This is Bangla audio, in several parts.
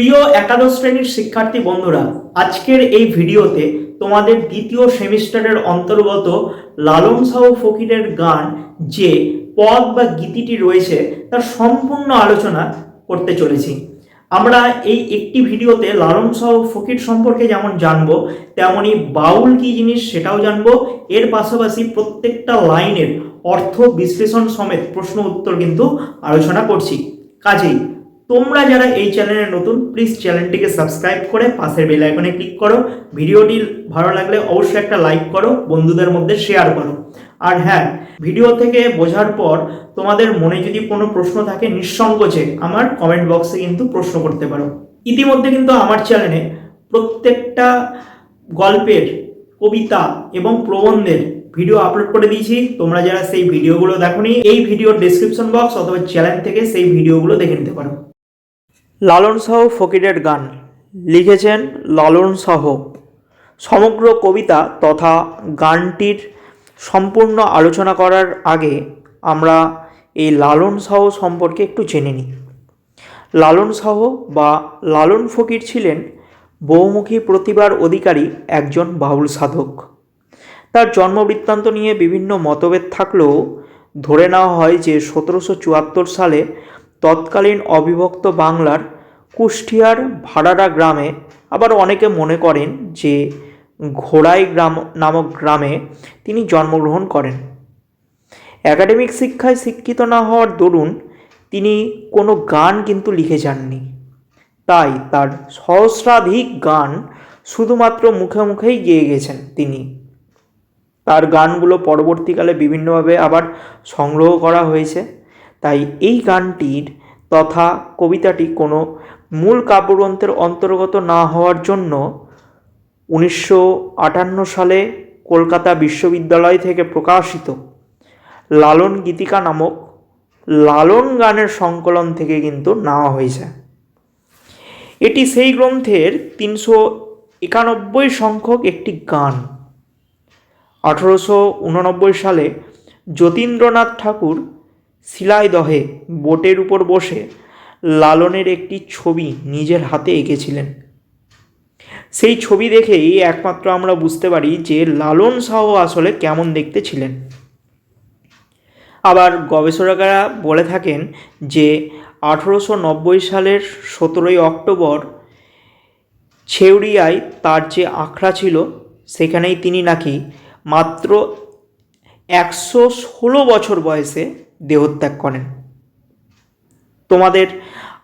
প্রিয় একাদশ শ্রেণির শিক্ষার্থী বন্ধুরা, আজকের এই ভিডিওতে তোমাদের দ্বিতীয় সেমিস্টারের অন্তর্গত লালন সাহ ফকিরের গান যে পদ বা গীতিটি রয়েছে তার সম্পূর্ণ আলোচনা করতে চলেছি। আমরা এই একটি ভিডিওতে লালন সাহ ফকির সম্পর্কে যেমন জানব তেমনই বাউল কি জিনিস সেটাও জানব। এর পাশাপাশি প্রত্যেকটা লাইনের অর্থ বিশ্লেষণ সমেত প্রশ্ন উত্তর কিন্তু আলোচনা করছি। কাজেই তোমরা যারা এই চ্যানেলে নতুন প্লিজ চ্যানেলটিকে সাবস্ক্রাইব করে পাশের বেল আইকনে ক্লিক করো। ভিডিওটি ভালো লাগলে অবশ্যই একটা লাইক করো, বন্ধুদের মধ্যে শেয়ার করো। আর হ্যাঁ ভিডিও থেকে বোঝার পর তোমাদের মনে যদি কোনো প্রশ্ন থাকে নিঃসংকোচে আমার কমেন্ট বক্সে কিন্তু প্রশ্ন করতে পারো। ইতিমধ্যে কিন্তু আমার চ্যানেলে প্রত্যেকটা গল্পের কবিতা এবং প্রবন্ধের ভিডিও আপলোড করে দিয়েছি। তোমরা যারা সেই ভিডিওগুলো দেখোনি, এই ভিডিওর ডেসক্রিপশন বক্স অথবা চ্যানেল থেকে সেই ভিডিওগুলো দেখে নিতে পারো। লালন সাহ ফকিরের গান। লিখেছেন লালন সাহ। সমগ্র কবিতা তথা গানটির সম্পূর্ণ আলোচনা করার আগে আমরা এই লালন সাহ সম্পর্কে একটু জেনে নিই। লালন সাহ বা লালন ফকির ছিলেন বহুমুখী প্রতিভার অধিকারী একজন বাউল সাধক। তার জন্মবৃত্তান্ত নিয়ে বিভিন্ন মতভেদ থাকলেও ধরে নেওয়া হয় যে সতেরোশো চুয়াত্তর সালে তৎকালীন অবিভক্ত বাংলার কুষ্টিয়ার ভাড়ারা গ্রামে আবার অনেকে মনে করেন যে ঘোড়াই গ্রাম নামক গ্রামে তিনি জন্মগ্রহণ করেন। একাডেমিক শিক্ষায় শিক্ষিত না হওয়ার দরুন তিনি কোনো গান কিন্তু লিখে যাননি। তাই তার সহস্রাধিক গান শুধুমাত্র মুখে মুখেই গেয়ে গেছেন তিনি। তার গানগুলো পরবর্তীকালে বিভিন্নভাবে আবার সংগ্রহ করা হয়েছে। তাই এই গানটির তথা কবিতাটি কোনো মূল কাব্যগ্রন্থের অন্তর্গত না হওয়ার জন্য উনিশশো আটান্ন সালে কলকাতা বিশ্ববিদ্যালয় থেকে প্রকাশিত। লালন গীতিকা নামক লালন গানের সংকলন থেকে কিন্তু নেওয়া হয়েছে। এটি সেই গ্রন্থের তিনশো একানব্বই সংখ্যক একটি গান। আঠেরোশো উননব্বই সালে যতীন্দ্রনাথ ঠাকুর শিলাইদহে বোটের উপর বসে লালনের একটি ছবি নিজের হাতে এঁকেছিলেন। সেই ছবি দেখেই একমাত্র আমরা বুঝতে পারি যে লালন সাহ আসলে কেমন দেখতে ছিলেন। আবার গবেষকরা বলে থাকেন যে আঠেরোশো নব্বই সালের সতেরোই অক্টোবর ছেউরিয়ায় তার যে আখড়া ছিল, সেখানেই তিনি নাকি মাত্র একশো ষোলো বছর বয়সে দেহত্যাগ করেন। তোমাদের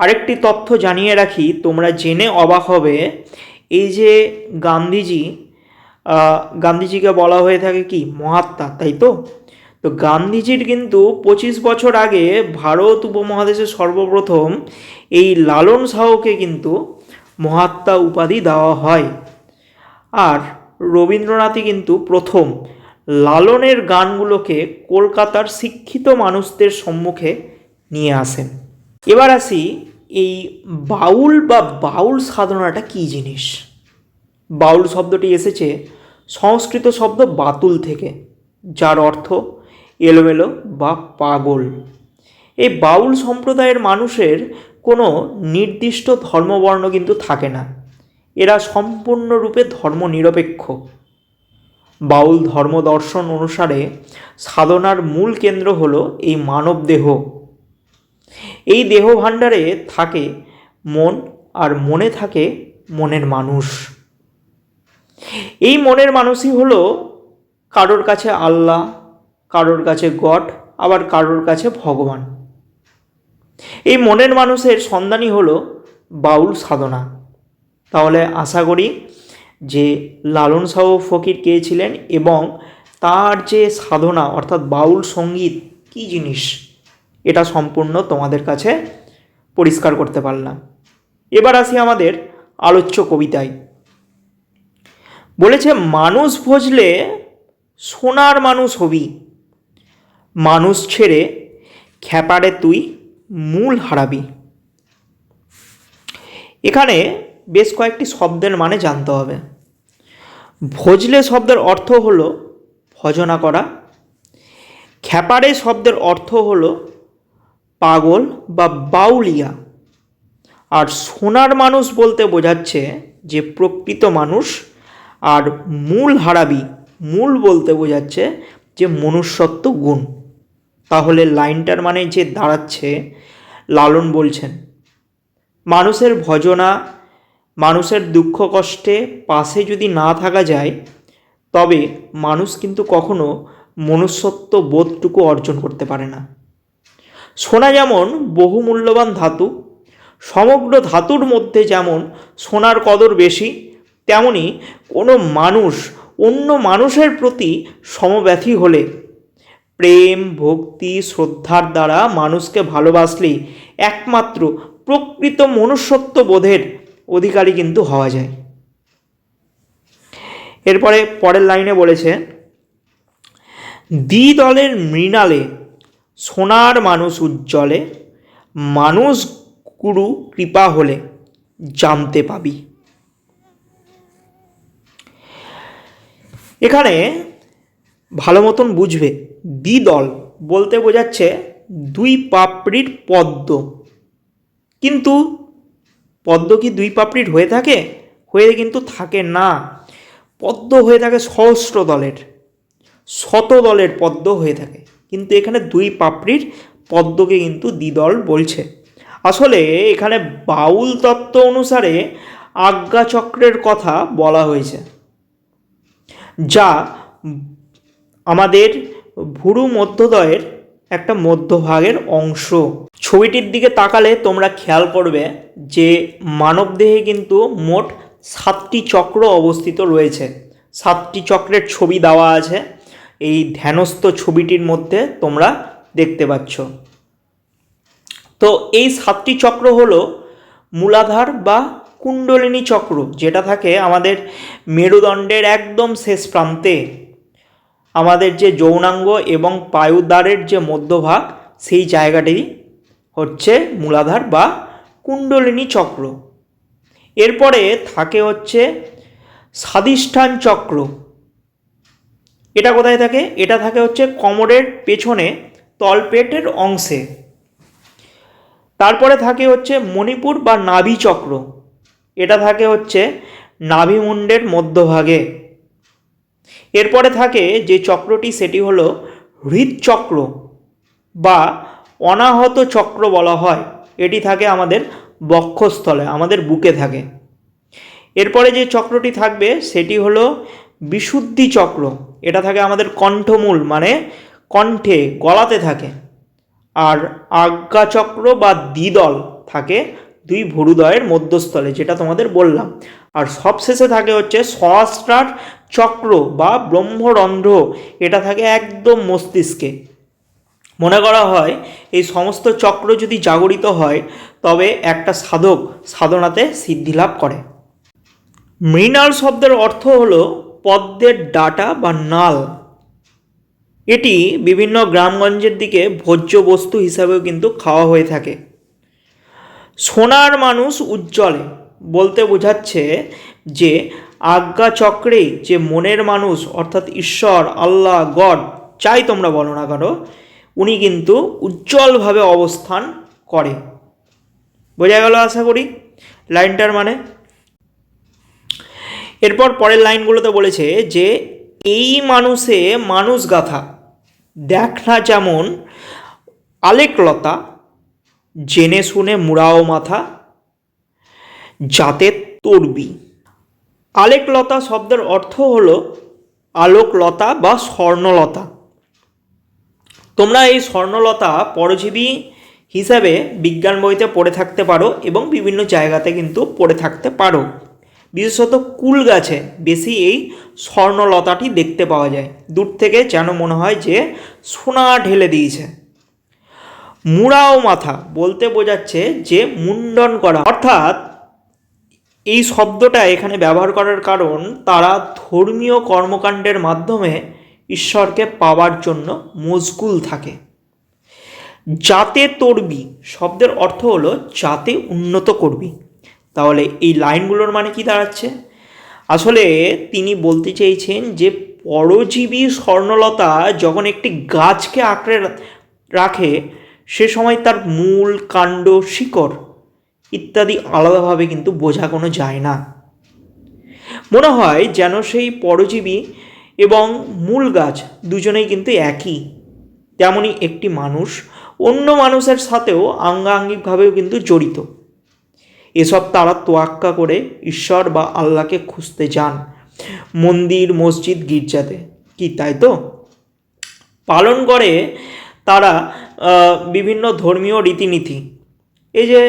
আরেকটি তথ্য জানিয়ে রাখি, তোমরা জেনে অবাক হবে, এই যে গান্ধীজি গান্ধীজিকে বলা হয়ে থাকে কি? মহাত্মা, তাই তো? তো গান্ধীজির কিন্তু পঁচিশ বছর আগে ভারত উপমহাদেশে সর্বপ্রথম এই লালন সাহকে কিন্তু মহাত্মা উপাধি দেওয়া হয়। আর রবীন্দ্রনাথই কিন্তু প্রথম লালনের গানগুলোকে কলকাতার শিক্ষিত মানুষদের সম্মুখে নিয়ে আসেন। এবার আসি এই বাউল বা বাউল সাধনাটা কী জিনিস? বাউল শব্দটি এসেছে সংস্কৃত শব্দ বাতুল থেকে, যার অর্থ এলোমেলো বা পাগল। এই বাউল সম্প্রদায়ের মানুষের কোনো নির্দিষ্ট ধর্মবর্ণ কিন্তু থাকে না। এরা সম্পূর্ণরূপে ধর্মনিরপেক্ষ। বাউল ধর্ম দর্শন অনুসারে সাধনার মূল কেন্দ্র হল এই মানব দেহ। এই দেহ ভাণ্ডারে থাকে মন আর মনে থাকে মনের মানুষ। এই মনের মানুষই হলো কারোর কাছে আল্লাহ, কারোর কাছে গড, আবার কারোর কাছে ভগবান। এই মনের মানুষের সন্ধানই হলো বাউল সাধনা। তাহলে আশা করি যে লালন সাহ ফকির কে ছিলেন এবং তার যে সাধনা, অর্থাৎ বাউল সংগীত, কী জিনিস? এটা সম্পূর্ণ তোমাদের কাছে পরিষ্কার করতে পারলাম। এবার আসি আমাদের আলোচ্য কবিতায়। বলেছে, মানুষ ভজলে সোনার মানুষ হবি। মানুষ ছেড়ে খ্যাপারে তুই মূল হারাবি। এখানে বেশ কয়েকটি শব্দের মানে জানতে হবে। ভজলে শব্দের অর্থ হল ভজনা করা। খ্যাপারে শব্দের অর্থ হল পাগল বা বাউলিয়া। আর সোনার মানুষ বলতে বোঝাচ্ছে যে প্রকৃত মানুষ। আর মূল হারাবি, মূল বলতে বোঝাচ্ছে যে মনুষ্যত্ব গুণ। তাহলে লাইনটার মানে যে দাঁড়াচ্ছে, লালন বলছেন। মানুষের ভজনা মানুষের দুঃখ কষ্টে পাশে যদি না থাকা যায়, তবে মানুষ কিন্তু কখনো মনুষ্যত্ব বোধটুকু অর্জন করতে পারে না। সোনা যেমন বহু মূল্যবান ধাতু, সমগ্র ধাতুর মধ্যে যেমন সোনার কদর বেশি, তেমনি কোনো মানুষ অন্য মানুষের প্রতি সমব্যথী হলে প্রেম, ভক্তি, শ্রদ্ধার দ্বারা মানুষকে ভালোবাসলেই একমাত্র প্রকৃত মনুষ্যত্ব বোধের অধিকারী কিন্তু হওয়া যায়। এরপরে পরের লাইনে বলেছে, দ্বিদলের মৃণালে সোনার মানুষ উজ্জ্বলে, মানুষ গুরু কৃপা হলে জানতে পাবি। এখানে ভালো মতন বুঝবে, দ্বিদল বলতে বোঝাচ্ছে দুই পাপড়ির পদ্ম। কিন্তু পদ্ম কি দুই পাপড়ির হয়ে থাকে? হয়ে কিন্তু থাকে না। পদ্ম হয়ে থাকে সহস্র দলের। শত দলের পদ্ম হয়ে থাকে। কিন্তু এখানে দুই পাপড়ির পদ্মকে কিন্তু দ্বিদল বলছে। আসলে এখানে বাউল তত্ত্ব অনুসারে আজ্ঞাচক্রের কথা বলা হয়েছে, যা আমাদের ভুরু মধ্যদয়ের একটা মধ্যভাগের অংশ। ছবিটির দিকে তাকালে তোমরা খেয়াল করবে যে মানবদেহে কিন্তু মোট সাতটি চক্র অবস্থিত রয়েছে। সাতটি চক্রের ছবি দেওয়া আছে। এই ধ্যানস্থ ছবিটির মধ্যে তোমরা দেখতে পাচ্ছ। তো এই সাতটি চক্র হলো মূলাধার বা কুণ্ডলিনী চক্র, যেটা থাকে আমাদের মেরুদণ্ডের একদম শেষ প্রান্তে। আমাদের যে যৌনাঙ্গ এবং পায়ুদ্বারের যে মধ্যভাগ, সেই জায়গাটি হচ্ছে মূলাধার বা কুণ্ডলিনী চক্র। এরপরে থাকে হচ্ছে স্বাদিষ্ঠান চক্র। এটা কোথায় থাকে? এটা থাকে হচ্ছে কোমরের পেছনে তলপেটের অংশে। তারপরে থাকে হচ্ছে মণিপুর বা নাভি চক্র। এটা থাকে হচ্ছে নাভিমুণ্ডের মধ্যভাগে। এরপরে থাকে যে চক্রটি সেটি হলো হৃদচক্র বা অনাহত চক্র বলা হয়। এটি থাকে আমাদের বক্ষস্থলে, আমাদের বুকে থাকে। এরপরে যে চক্রটি থাকবে সেটি হলো বিশুদ্ধি চক্র। এটা থাকে আমাদের কণ্ঠমূল মানে কণ্ঠে, গলাতে থাকে। আর আজ্ঞাচক্র বা দ্বিদল থাকে দুই ভুরুদয়ের মধ্যস্থলে, যেটা তোমাদের বললাম। আর সবশেষে থাকে হচ্ছে সহস্রার চক্র বা ব্রহ্মরন্ধ্র। এটা থাকে একদম মস্তিষ্কে। মনে করা হয়, এই সমস্ত চক্র যদি জাগরিত হয়, তবে একটা সাধক সাধনাতে সিদ্ধি লাভ করে। মৃণাল শব্দের অর্থ হলো পদ্মের ডাটা বা নাল। এটি বিভিন্ন গ্রামগঞ্জের দিকে ভোজ্য বস্তু হিসাবেও কিন্তু খাওয়া হয়ে থাকে। সোনার মানুষ উজ্জ্বলে। বলতে বোঝাচ্ছে যে আজ্ঞা চক্রে যে মনের মানুষ, অর্থাৎ ঈশ্বর, আল্লাহ, গড চাই তোমরা বলো না কেন, উনি কিন্তু উজ্জ্বলভাবে অবস্থান করে। বোঝা গেল আশা করি? লাইনটার মানে? এরপর পরের লাইনগুলোতে বলেছে যে, এই মানুষে মানুষ গাথা দেখ না যেমন আলেকলতা জেনে শুনে মুড়াও মাথা, যাতে তরবি আলেকলতা শব্দের অর্থ হলো আলোকলতা বা স্বর্ণলতা। তোমরা এই স্বর্ণলতা পরজীবী হিসাবে বিজ্ঞান বইতে পড়ে থাকতে পারো এবং বিভিন্ন জায়গাতে কিন্তু পড়ে থাকতে পারো। বিশেষত কুল গাছে বেশি এই স্বর্ণলতাটি দেখতে পাওয়া যায়। দূর থেকে যেন মনে হয় যে সোনা ঢেলে দিয়েছে। মুড়াও মাথা বলতে বোঝাচ্ছে যে মুন্ডন করা। অর্থাৎ এই শব্দটা এখানে ব্যবহার করার কারণ তারা ধর্মীয় কর্মকাণ্ডের মাধ্যমে ঈশ্বরকে পাওয়ার জন্য মশগুল থাকে। যাতে তরবি, শব্দের অর্থ হলো যাতে উন্নত করবি। তাহলে এই লাইনগুলোর মানে কি দাঁড়াচ্ছে? আসলে তিনি বলতে চেয়েছেন যে পরজীবী স্বর্ণলতা যখন একটি গাছকে আঁকড়ে রাখে সে সময় তার মূল কাণ্ড, শিকড় ইত্যাদি আলাদাভাবে কিন্তু বোঝা কোনো যায় না। মনে হয় যেন সেই পরজীবী এবং মূল গাছ দুজনেই কিন্তু একই। তেমনই একটি মানুষ অন্য মানুষের সাথেও আঙ্গাঙ্গিকভাবেও কিন্তু জড়িত। এসব তারা তোয়াক্কা করে ঈশ্বর বা আল্লাহকে খুঁজতে যান মন্দির, মসজিদ, গির্জাতে। কি তাই তো? পালন করে তারা বিভিন্ন ধর্মীয় রীতিনীতি। এই যে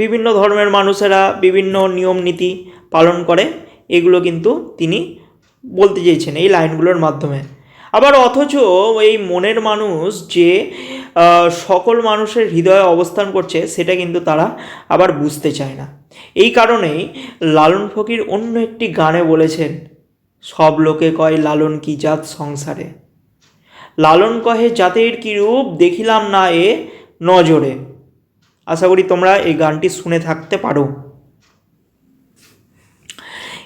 বিভিন্ন ধর্মের মানুষেরা বিভিন্ন নিয়ম নীতি পালন করে, এগুলো কিন্তু তিনি বলতে চেয়েছেন এই লাইনগুলোর মাধ্যমে। আবার অথচ এই মনের মানুষ যে সকল মানুষের হৃদয়ে অবস্থান করছে, সেটা কিন্তু তারা আবার বুঝতে চায় না। এই কারণেই লালন ফকির অন্য একটি গানে বলেছেন, সব লোকে কয় লালন কি জাত সংসারে? লালন কহে জাতের কি রূপ দেখিলাম না এ নজরে। আশা করি তোমরা এই গানটি শুনে থাকতে পারো।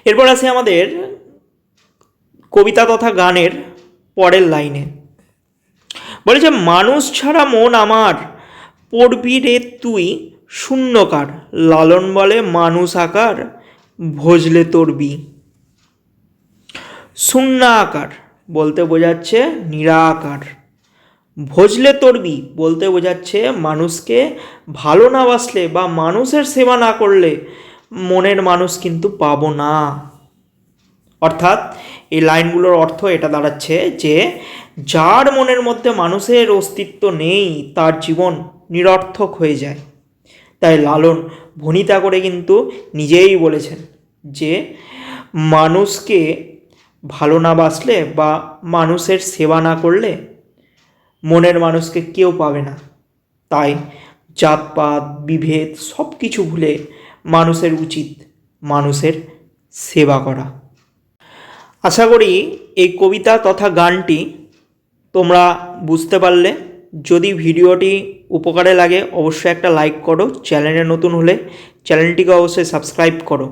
এরপর আসি আমাদের কবিতা তথা গানের পরের লাইনে। বলেছে, মানুষ ছাড়া মন আমার পড়বি রে তুই শূন্যকার। লালন বলে, মানুষ আকার, ভজলে তরবি শূন্য আকার। বলতে বোঝাচ্ছে নিরাকার। ভজলে তরবি, বলতে বোঝাচ্ছে মানুষকে ভালো না বাসলে বা মানুষের সেবা না করলে মনের মানুষ কিন্তু পাবো না। অর্থাৎ এই লাইনগুলোর অর্থ এটা দাঁড়াচ্ছে যে, যার মনের মধ্যে মানুষের অস্তিত্ব নেই, তার জীবন নিরর্থক হয়ে যায়। তাই লালন ভনিতা করে কিন্তু নিজেই বলেছেন যে, মানুষকে ভালো না বাসলে বা মানুষের সেবা না করলে মনের মানুষকে কেউ পাবে না। তাই জাতপাত, বিভেদ সব কিছু ভুলে মানুষের উচিত মানুষের সেবা করা। আশা করি এই কবিতা তথা গানটি তোমরা বুঝতে পারলে। যদি ভিডিওটি উপকারে লাগে, অবশ্যই একটা লাইক করো। চ্যানেলে নতুন হলে চ্যানেলটিকে অবশ্যই সাবস্ক্রাইব করো।